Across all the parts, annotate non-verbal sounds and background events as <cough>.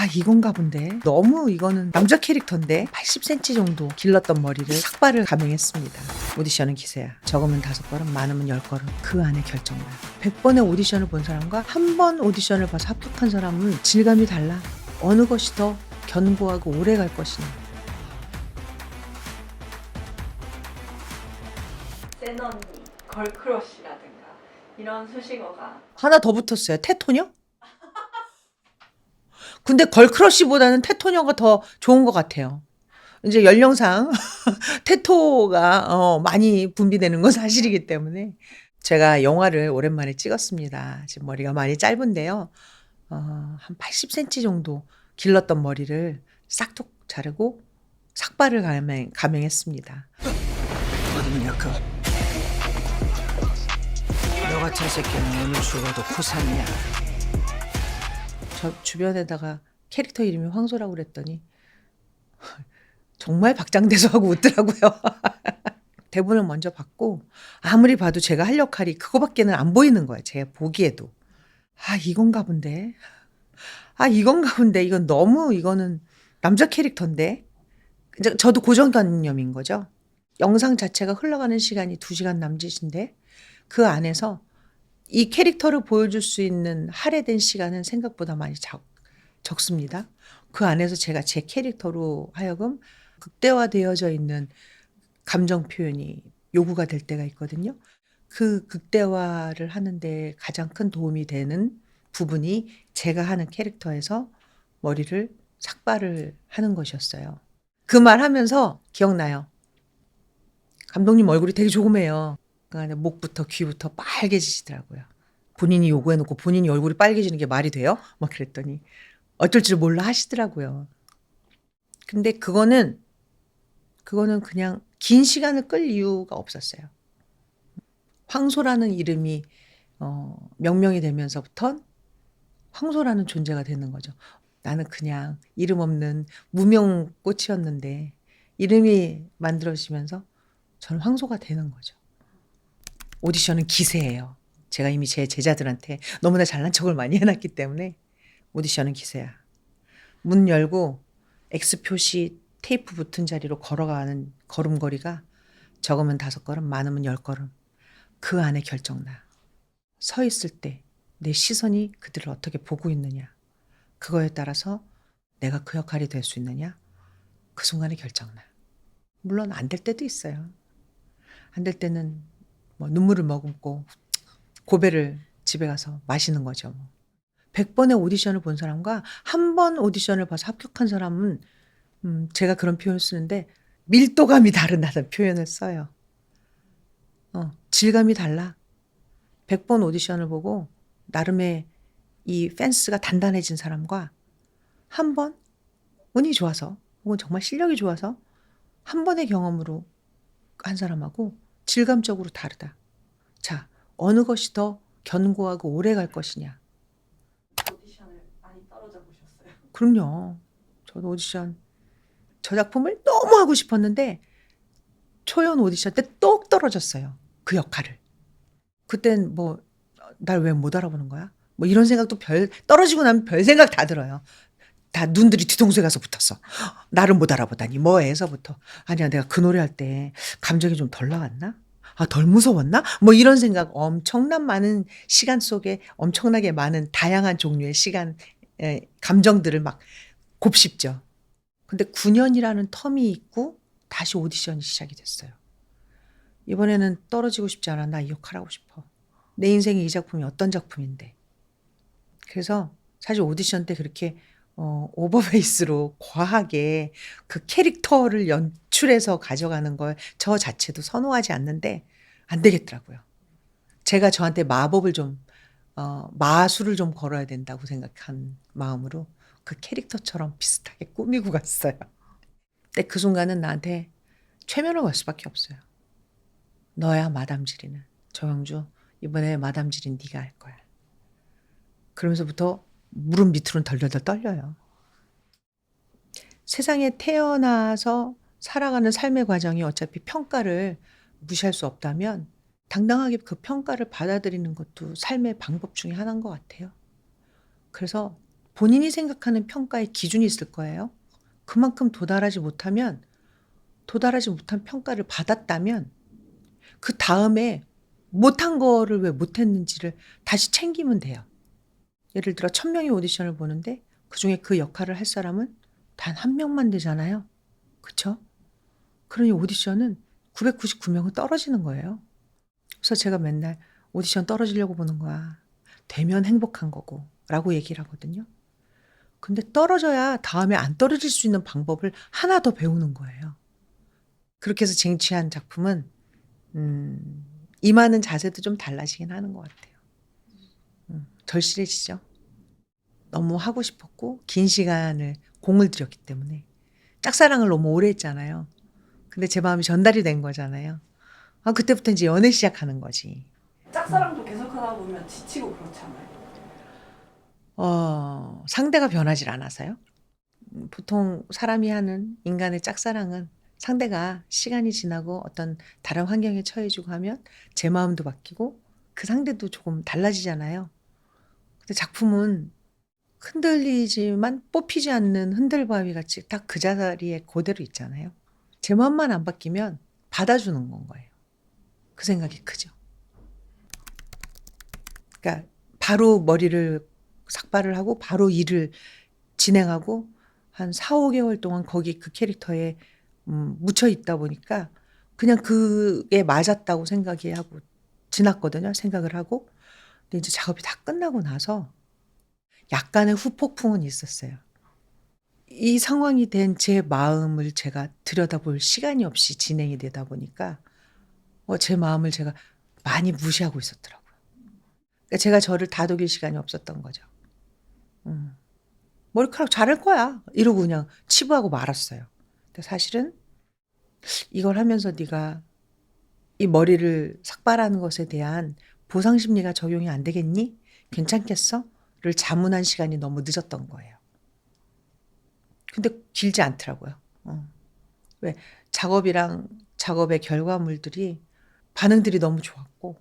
아 이건가 본데. 너무 이거는 남자 캐릭터인데 80cm 정도 길렀던 머리를 삭발을 감행했습니다. 오디션은 기세야. 적으면 다섯 걸음 많으면 열 걸음. 그 안에 결정나 100번의 오디션을 본 사람과 한 번 오디션을 봐서 합격한 사람은 질감이 달라. 어느 것이 더 견고하고 오래 갈 것이냐. 센 언니, 걸크러쉬라든가 이런 수식어가 하나 더 붙었어요. 테토녀? 근데 걸크러쉬보다는 테토녀가 더 좋은 것 같아요. 이제 연령상 <laughs> 테토가 어, 많이 분비되는 건 사실이기 때문에 제가 영화를 오랜만에 찍었습니다. 지금 머리가 많이 짧은데요. 어, 한 80cm 정도 길렀던 머리를 싹둑 자르고 삭발을 감행, 감행했습니다. 그. 너 같은 새끼는 오늘 죽어도 코산이야. 저 주변에다가 캐릭터 이름이 황소라고 그랬더니 정말 박장대소 하고 웃더라고요. <laughs> 대본을 먼저 받고 아무리 봐도 제가 할 역할이 그거밖에는 안 보이는 거예요. 제가 보기에도. 아, 이건가 본데. 아, 이건가 본데. 이건 너무 이거는 남자 캐릭터인데. 저도 고정관념인 거죠. 영상 자체가 흘러가는 시간이 2시간 남짓인데 그 안에서 이 캐릭터를 보여줄 수 있는 할애된 시간은 생각보다 많이 적, 적습니다. 그 안에서 제가 제 캐릭터로 하여금 극대화되어져 있는 감정 표현이 요구가 될 때가 있거든요. 그 극대화를 하는데 가장 큰 도움이 되는 부분이 제가 하는 캐릭터에서 머리를 삭발을 하는 것이었어요. 그 말 하면서 기억나요. 감독님 얼굴이 되게 조그매요. 그러니까 목부터 귀부터 빨개지시더라고요. 본인이 요구해놓고 본인이 얼굴이 빨개지는 게 말이 돼요? 막 그랬더니 어쩔 줄 몰라 하시더라고요. 근데 그거는 그거는 그냥 긴 시간을 끌 이유가 없었어요. 황소라는 이름이 어, 명명이 되면서부터 황소라는 존재가 되는 거죠. 나는 그냥 이름 없는 무명 꽃이었는데 이름이 만들어지면서 저는 황소가 되는 거죠. 오디션은 기세예요. 제가 이미 제 제자들한테 너무나 잘난 척을 많이 <laughs> 해놨기 때문에 오디션은 기세야. 문 열고 X 표시 테이프 붙은 자리로 걸어가는 걸음걸이가 적으면 다섯 걸음, 많으면 열 걸음. 그 안에 결정나. 서 있을 때 내 시선이 그들을 어떻게 보고 있느냐. 그거에 따라서 내가 그 역할이 될 수 있느냐. 그 순간에 결정나. 물론 안 될 때도 있어요. 안 될 때는 뭐 눈물을 머금고 고배를 집에 가서 마시는 거죠. 뭐. 100번의 오디션을 본 사람과 한 번 오디션을 봐서 합격한 사람은 음, 제가 그런 표현을 쓰는데 밀도감이 다르다는 표현을 써요. 어, 질감이 달라. 100번 오디션을 보고 나름의 이 펜스가 단단해진 사람과 한 번 운이 좋아서 혹은 정말 실력이 좋아서 한 번의 경험으로 한 사람하고 질감적으로 다르다. 자, 어느 것이 더 견고하고 오래 갈 것이냐. 오디션을 많이 떨어져 보셨어요? 그럼요. 저도 오디션 저 작품을 너무 하고 싶었는데 초연 오디션 때 똑 떨어졌어요. 그 역할을. 그땐 뭐 날 왜 못 알아보는 거야? 뭐 이런 생각도 별 떨어지고 나면 별 생각 다 들어요. 다 눈들이 뒤통수에 가서 붙었어. 나를 못 알아보다니 뭐에서부터 아니야 내가 그 노래 할 때 감정이 좀 덜 나왔나? 아 덜 무서웠나? 뭐 이런 생각 엄청난 많은 시간 속에 엄청나게 많은 다양한 종류의 시간 에, 감정들을 막 곱씹죠. 근데 9년이라는 텀이 있고 다시 오디션이 시작이 됐어요. 이번에는 떨어지고 싶지 않아. 나 이 역할 하고 싶어. 내 인생의 이 작품이 어떤 작품인데. 그래서 사실 오디션 때 그렇게 어, 오버베이스로 과하게 그 캐릭터를 연출해서 가져가는 걸 저 자체도 선호하지 않는데 안 되겠더라고요. 제가 저한테 마법을 좀, 어, 마술을 좀 걸어야 된다고 생각한 마음으로 그 캐릭터처럼 비슷하게 꾸미고 갔어요. 근데 그 순간은 나한테 최면을 걸 수밖에 없어요. 너야 마담지리는 조영주 이번에 마담지린 네가 할 거야. 그러면서부터 무릎 밑으로는 덜덜덜 떨려요. 세상에 태어나서 살아가는 삶의 과정이 어차피 평가를 무시할 수 없다면 당당하게 그 평가를 받아들이는 것도 삶의 방법 중에 하나인 것 같아요. 그래서 본인이 생각하는 평가의 기준이 있을 거예요. 그만큼 도달하지 못하면 도달하지 못한 평가를 받았다면 그 다음에 못한 거를 왜 못했는지를 다시 챙기면 돼요. 예를 들어 천 명이 오디션을 보는데 그 중에 그 역할을 할 사람은 단 한 명만 되잖아요. 그쵸? 그러니 오디션은 999명은 떨어지는 거예요. 그래서 제가 맨날 오디션 떨어지려고 보는 거야. 되면 행복한 거고. 라고 얘기를 하거든요. 근데 떨어져야 다음에 안 떨어질 수 있는 방법을 하나 더 배우는 거예요. 그렇게 해서 쟁취한 작품은, 음, 임하는 자세도 좀 달라지긴 하는 것 같아요. 음, 절실해지죠. 너무 하고 싶었고, 긴 시간을 공을 들였기 때문에. 짝사랑을 너무 오래 했잖아요. 근데 제 마음이 전달이 된 거잖아요. 아, 그때부터 이제 연애 시작하는 거지. 짝사랑도 계속하다 보면 지치고 그렇지 않아요? 어, 상대가 변하질 않아서요. 음, 보통 사람이 하는 인간의 짝사랑은 상대가 시간이 지나고 어떤 다른 환경에 처해지고 하면 제 마음도 바뀌고 그 상대도 조금 달라지잖아요. 근데 작품은 흔들리지만 뽑히지 않는 흔들바위 같이 딱 그 자리에 그대로 있잖아요. 제 마음만 안 바뀌면 받아주는 건 거예요. 그 생각이 크죠. 그러니까 바로 머리를 삭발을 하고 바로 일을 진행하고 한 4, 5개월 동안 거기 그 캐릭터에 음, 묻혀 있다 보니까 그냥 그게 맞았다고 생각이 하고 지났거든요. 생각을 하고. 근데 이제 작업이 다 끝나고 나서 약간의 후폭풍은 있었어요. 이 상황이 된 제 마음을 제가 들여다볼 시간이 없이 진행이 되다 보니까 어, 제 마음을 제가 많이 무시하고 있었더라고요. 그러니까 제가 저를 다독일 시간이 없었던 거죠. 음. 머리카락 자를 거야. 이러고 그냥 치부하고 말았어요. 근데 사실은 이걸 하면서 네가 이 머리를 삭발하는 것에 대한 보상 심리가 적용이 안 되겠니? 괜찮겠어? 를 자문한 시간이 너무 늦었던 거예요. 근데 길지 않더라고요. 어. 왜 작업이랑 작업의 결과물들이 반응들이 너무 좋았고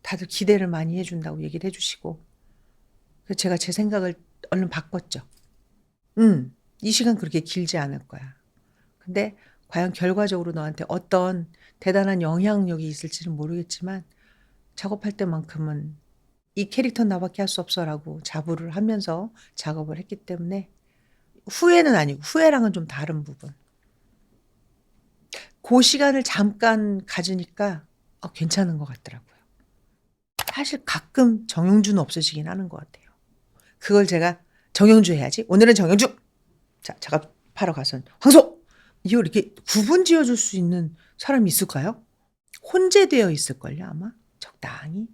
다들 기대를 많이 해준다고 얘기를 해주시고 그래서 제가 제 생각을 얼른 바꿨죠. 음, 이 시간 그렇게 길지 않을 거야. 근데 과연 결과적으로 너한테 어떤 대단한 영향력이 있을지는 모르겠지만 작업할 때만큼은 이 캐릭터 나밖에 할 수 없어라고 자부를 하면서 작업을 했기 때문에 후회는 아니고 후회랑은 좀 다른 부분. 그 시간을 잠깐 가지니까 어, 괜찮은 것 같더라고요. 사실 가끔 정용주는 없어지긴 하는 것 같아요. 그걸 제가 정영주 해야지. 오늘은 정영주. 자, 작업하러 가선 황소. 이거 이렇게 구분 지어줄 수 있는 사람이 있을까요? 혼재되어 있을걸요, 아마. 적당히.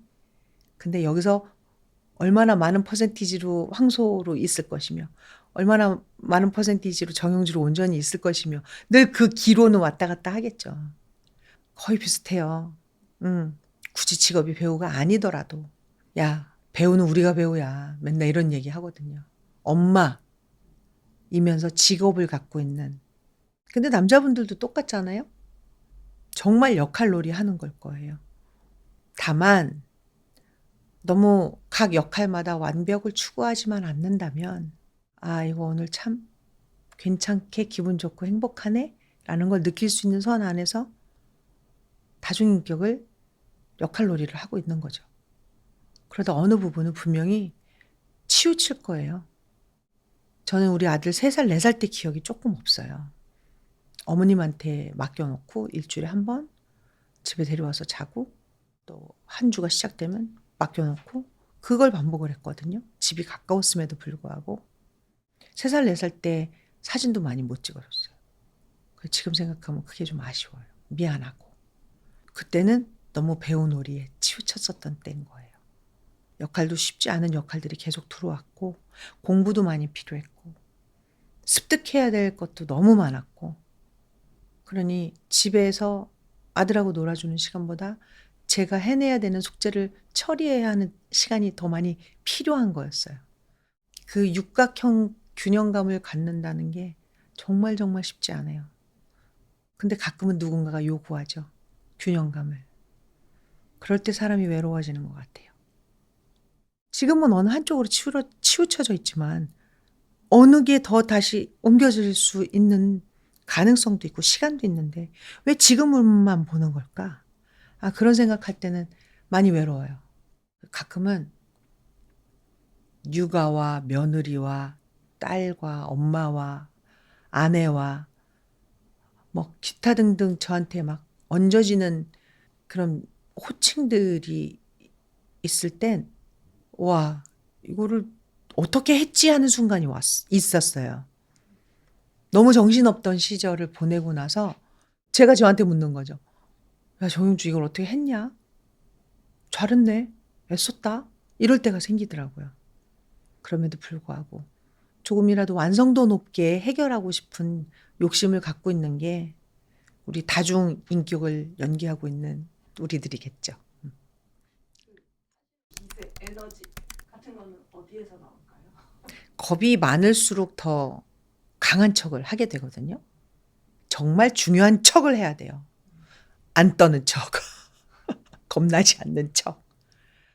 근데 여기서 얼마나 많은 퍼센티지로 황소로 있을 것이며, 얼마나 많은 퍼센티지로 정영주로 온전히 있을 것이며, 늘 그 기로는 왔다 갔다 하겠죠. 거의 비슷해요. 음, 굳이 직업이 배우가 아니더라도. 야, 배우는 우리가 배우야. 맨날 이런 얘기 하거든요. 엄마이면서 직업을 갖고 있는. 근데 남자분들도 똑같잖아요? 정말 역할놀이 하는 걸 거예요. 다만, 너무 각 역할마다 완벽을 추구하지만 않는다면, 아, 이거 오늘 참 괜찮게 기분 좋고 행복하네? 라는 걸 느낄 수 있는 선 안에서 다중인격을 역할놀이를 하고 있는 거죠. 그러다 어느 부분은 분명히 치우칠 거예요. 저는 우리 아들 3살, 4살 때 기억이 조금 없어요. 어머님한테 맡겨놓고 일주일에 한 번 집에 데려와서 자고 또 한 주가 시작되면 맡겨놓고 그걸 반복을 했거든요. 집이 가까웠음에도 불구하고. 3살, 4살 때 사진도 많이 못 찍어줬어요. 지금 생각하면 그게 좀 아쉬워요. 미안하고. 그때는 너무 배운 놀이에 치우쳤었던 때인 거예요. 역할도 쉽지 않은 역할들이 계속 들어왔고 공부도 많이 필요했고 습득해야 될 것도 너무 많았고 그러니 집에서 아들하고 놀아주는 시간보다 제가 해내야 되는 숙제를 처리해야 하는 시간이 더 많이 필요한 거였어요. 그 육각형 균형감을 갖는다는 게 정말 정말 쉽지 않아요. 근데 가끔은 누군가가 요구하죠. 균형감을. 그럴 때 사람이 외로워지는 것 같아요. 지금은 어느 한쪽으로 치우러, 치우쳐져 있지만 어느 게 더 다시 옮겨질 수 있는 가능성도 있고 시간도 있는데 왜 지금만 보는 걸까? 아, 그런 생각할 때는 많이 외로워요. 가끔은 육아와 며느리와 딸과 엄마와 아내와 뭐 기타 등등 저한테 막 얹어지는 그런 호칭들이 있을 땐 와, 이거를 어떻게 했지 하는 순간이 왔, 있었어요. 너무 정신없던 시절을 보내고 나서 제가 저한테 묻는 거죠. 야, 정용주 이걸 어떻게 했냐? 잘했네. 애썼다. 이럴 때가 생기더라고요. 그럼에도 불구하고 조금이라도 완성도 높게 해결하고 싶은 욕심을 갖고 있는 게 우리 다중 인격을 연기하고 있는 우리들이겠죠. 이세 에너지 같은 거는 어디에서 나올까요? 겁이 많을수록 더 강한 척을 하게 되거든요. 정말 중요한 척을 해야 돼요. 안 떠는 척. <laughs> 겁나지 않는 척.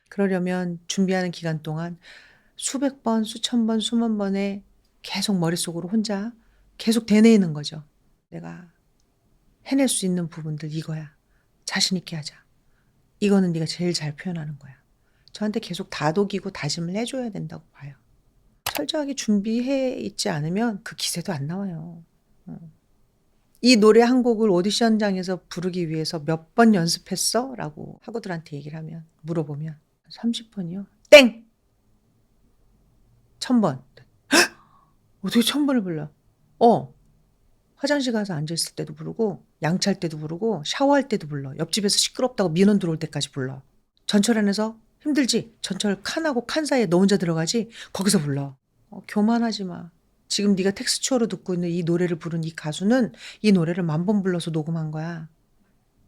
그러려면 준비하는 기간 동안 수백 번, 수천 번, 수만 번에 계속 머릿속으로 혼자 계속 되뇌이는 거죠. 내가 해낼 수 있는 부분들 이거야. 자신 있게 하자. 이거는 네가 제일 잘 표현하는 거야. 저한테 계속 다독이고 다짐을 해줘야 된다고 봐요. 철저하게 준비해 있지 않으면 그 기세도 안 나와요. 어. 이 노래 한 곡을 오디션장에서 부르기 위해서 몇 번 연습했어? 라고 학우들한테 얘기를 하면, 물어보면, 30번이요? 땡! 1000번. 어떻게 1000번을 불러? 어. 화장실 가서 앉아있을 때도 부르고, 양치할 때도 부르고, 샤워할 때도 불러. 옆집에서 시끄럽다고 민원 들어올 때까지 불러. 전철 안에서 힘들지? 전철 칸하고 칸 사이에 너 혼자 들어가지? 거기서 불러. 어, 교만하지 마. 지금 네가 텍스처로 듣고 있는 이 노래를 부른 이 가수는 이 노래를 만 번 불러서 녹음한 거야.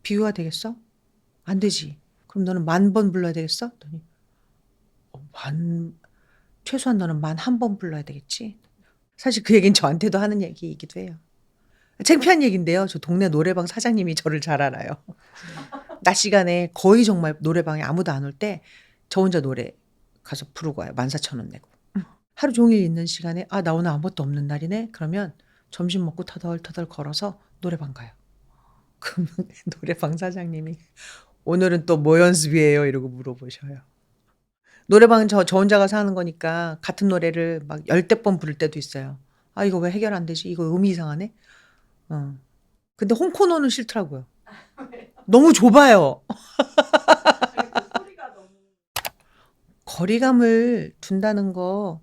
비유가 되겠어? 안 되지. 그럼 너는 만 번 불러야 되겠어? 그랬더니 어, 만 최소한 너는 만 한 번 불러야 되겠지. 사실 그 얘기는 저한테도 하는 얘기이기도 해요. 창피한 얘기인데요. 저 동네 노래방 사장님이 저를 잘 알아요. <laughs> 낮 시간에 거의 정말 노래방에 아무도 안 올 때 저 혼자 노래 가서 부르고 와요. 14,000원 내고. 하루 종일 있는 시간에 아, 나 오늘 아무것도 없는 날이네. 그러면 점심 먹고 터덜터덜 걸어서 노래방 가요. <laughs> 그러면 노래방 사장님이 오늘은 또 뭐 연습이에요? 이러고 물어보셔요. 노래방은 저, 저 혼자 가서 하는 거니까 같은 노래를 막 열대 번 부를 때도 있어요. 아, 이거 왜 해결 안 되지? 이거 음이 이상하네? 어. 근데 홍코노는 싫더라고요. 너무 좁아요. <laughs> 그 거리감을 둔다는 거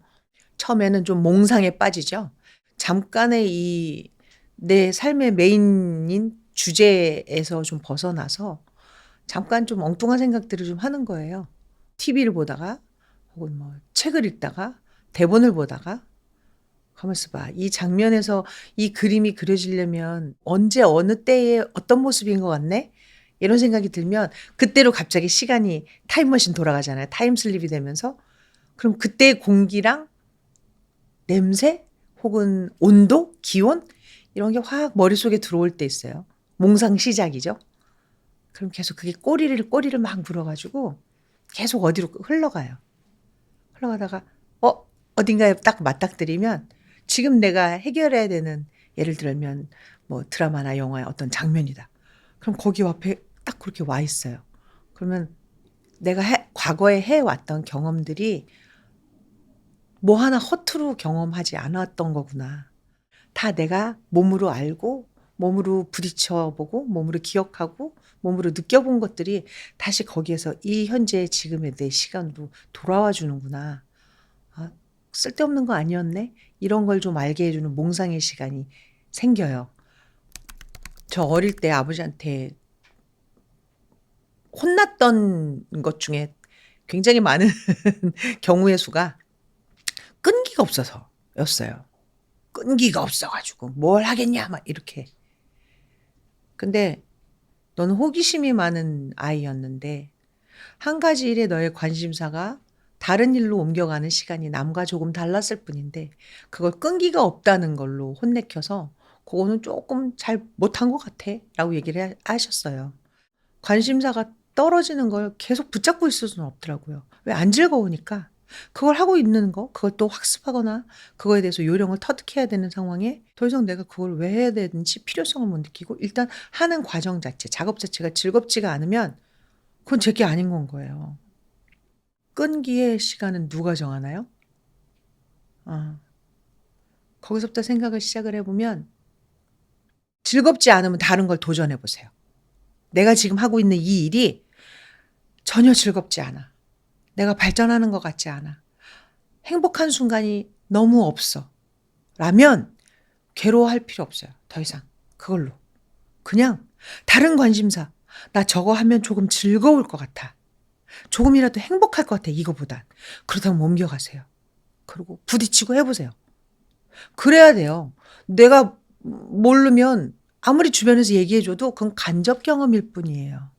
처음에는 좀 몽상에 빠지죠. 잠깐의 이 내 삶의 메인인 주제에서 좀 벗어나서 잠깐 좀 엉뚱한 생각들을 좀 하는 거예요. TV를 보다가 혹은 뭐 책을 읽다가 대본을 보다가 가만있어 봐. 이 장면에서 이 그림이 그려지려면 언제 어느 때에 어떤 모습인 것 같네? 이런 생각이 들면 그때로 갑자기 시간이 타임머신 돌아가잖아요. 타임슬립이 되면서 그럼 그때의 공기랑 냄새 혹은 온도, 기온 이런 게 확 머릿속에 들어올 때 있어요. 몽상 시작이죠. 그럼 계속 그게 꼬리를 꼬리를 막 물어가지고 계속 어디로 흘러가요. 흘러가다가 어 어딘가에 딱 맞닥뜨리면 지금 내가 해결해야 되는 예를 들면 뭐 드라마나 영화의 어떤 장면이다. 그럼 거기 앞에 딱 그렇게 와 있어요. 그러면 내가 해, 과거에 해왔던 경험들이 뭐 하나 허투루 경험하지 않았던 거구나. 다 내가 몸으로 알고, 몸으로 부딪혀보고, 몸으로 기억하고, 몸으로 느껴본 것들이 다시 거기에서 이 현재의 지금의 내 시간으로 돌아와 주는구나. 아, 쓸데없는 거 아니었네? 이런 걸 좀 알게 해주는 몽상의 시간이 생겨요. 저 어릴 때 아버지한테 혼났던 것 중에 굉장히 많은 <laughs> 경우의 수가 끈기가 없어서였어요. 끈기가 없어가지고 뭘 하겠냐 막 이렇게. 근데 너는 호기심이 많은 아이였는데 한 가지 일에 너의 관심사가 다른 일로 옮겨가는 시간이 남과 조금 달랐을 뿐인데 그걸 끈기가 없다는 걸로 혼내켜서 그거는 조금 잘 못한 것 같아 라고 얘기를 하- 하셨어요. 관심사가 떨어지는 걸 계속 붙잡고 있을 수는 없더라고요. 왜 안 즐거우니까. 그걸 하고 있는 거, 그걸 또 학습하거나 그거에 대해서 요령을 터득해야 되는 상황에 더 이상 내가 그걸 왜 해야 되는지 필요성을 못 느끼고 일단 하는 과정 자체, 작업 자체가 즐겁지가 않으면 그건 제게 아닌 건 거예요. 끈기의 시간은 누가 정하나요? 어. 거기서부터 생각을 시작을 해보면 즐겁지 않으면 다른 걸 도전해 보세요. 내가 지금 하고 있는 이 일이 전혀 즐겁지 않아. 내가 발전하는 것 같지 않아. 행복한 순간이 너무 없어. 라면 괴로워할 필요 없어요. 더 이상. 그걸로. 그냥 다른 관심사. 나 저거 하면 조금 즐거울 것 같아. 조금이라도 행복할 것 같아. 이거보단. 그러다가 옮겨가세요. 그리고 부딪히고 해보세요. 그래야 돼요. 내가 모르면 아무리 주변에서 얘기해줘도 그건 간접 경험일 뿐이에요.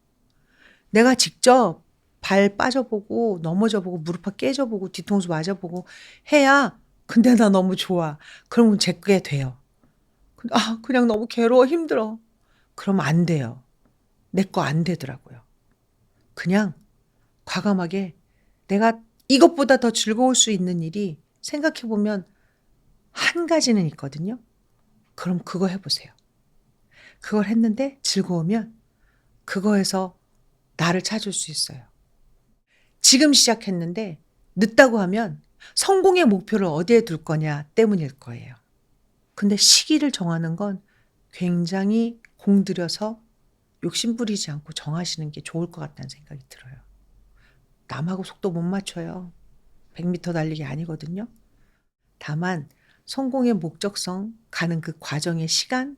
내가 직접 발 빠져보고 넘어져보고 무릎 깨져보고 뒤통수 맞아보고 해야 근데 나 너무 좋아. 그러면 제게 돼요. 아 그냥 너무 괴로워 힘들어. 그러면 안 돼요. 내 거 안 되더라고요. 그냥 과감하게 내가 이것보다 더 즐거울 수 있는 일이 생각해 보면 한 가지는 있거든요. 그럼 그거 해보세요. 그걸 했는데 즐거우면 그거에서 나를 찾을 수 있어요. 지금 시작했는데 늦다고 하면 성공의 목표를 어디에 둘 거냐 때문일 거예요. 근데 시기를 정하는 건 굉장히 공들여서 욕심 부리지 않고 정하시는 게 좋을 것 같다는 생각이 들어요. 남하고 속도 못 맞춰요. 100m 달리기 아니거든요. 다만 성공의 목적성, 가는 그 과정의 시간,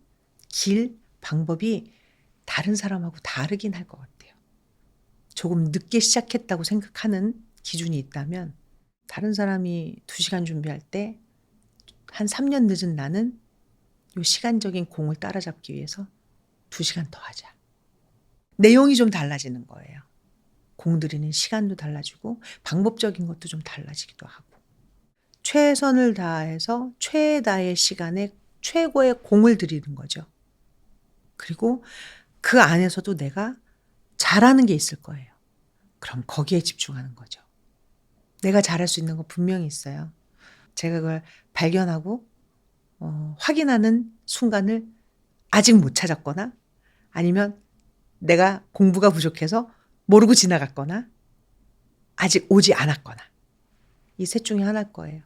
길, 방법이 다른 사람하고 다르긴 할 것 같아요. 조금 늦게 시작했다고 생각하는 기준이 있다면 다른 사람이 2시간 준비할 때 한 3년 늦은 나는 요 시간적인 공을 따라잡기 위해서 2시간 더 하자. 내용이 좀 달라지는 거예요. 공들이는 시간도 달라지고 방법적인 것도 좀 달라지기도 하고. 최선을 다해서 최다의 시간에 최고의 공을 들이는 거죠. 그리고 그 안에서도 내가 잘하는 게 있을 거예요. 그럼 거기에 집중하는 거죠. 내가 잘할 수 있는 거 분명히 있어요. 제가 그걸 발견하고 어, 확인하는 순간을 아직 못 찾았거나 아니면 내가 공부가 부족해서 모르고 지나갔거나 아직 오지 않았거나 이 셋 중에 하나일 거예요.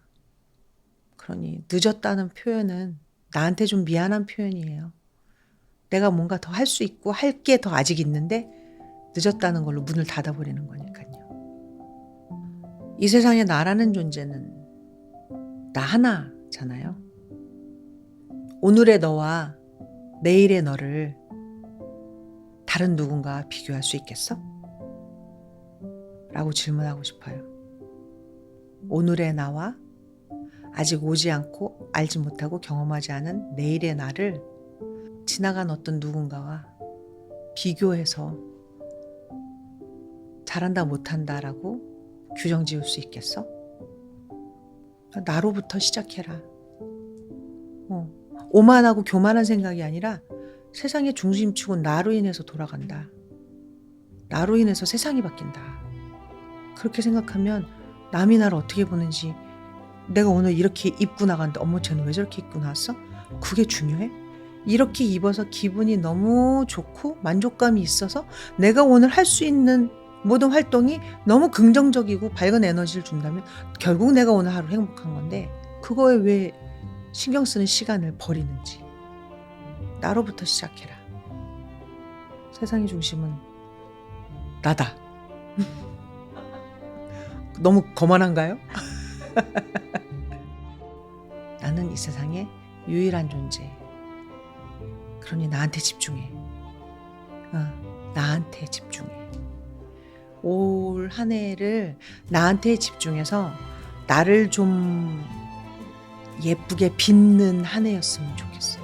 그러니 늦었다는 표현은 나한테 좀 미안한 표현이에요. 내가 뭔가 더 할 수 있고 할 게 더 아직 있는데 늦었다는 걸로 문을 닫아버리는 거니까요. 이 세상에 나라는 존재는 나 하나잖아요. 오늘의 너와 내일의 너를 다른 누군가 비교할 수 있겠어? 라고 질문하고 싶어요. 오늘의 나와 아직 오지 않고 알지 못하고 경험하지 않은 내일의 나를 지나간 어떤 누군가와 비교해서 잘한다 못한다라고 규정 지을 수 있겠어? 나로부터 시작해라. 어. 오만하고 교만한 생각이 아니라 세상의 중심축은 나로 인해서 돌아간다. 나로 인해서 세상이 바뀐다. 그렇게 생각하면 남이 나를 어떻게 보는지 내가 오늘 이렇게 입고 나갔는데 어머 쟤는 왜 저렇게 입고 나왔어? 그게 중요해? 이렇게 입어서 기분이 너무 좋고 만족감이 있어서 내가 오늘 할 수 있는 모든 활동이 너무 긍정적이고 밝은 에너지를 준다면 결국 내가 오늘 하루 행복한 건데 그거에 왜 신경 쓰는 시간을 버리는지 나로부터 시작해라. 세상의 중심은 나다. <laughs> 너무 거만한가요? <laughs> 나는 이 세상의 유일한 존재. 그러니 나한테 집중해. 어, 나한테 집중해. 올 한 해를 나한테 집중해서 나를 좀 예쁘게 빚는 한 해였으면 좋겠어.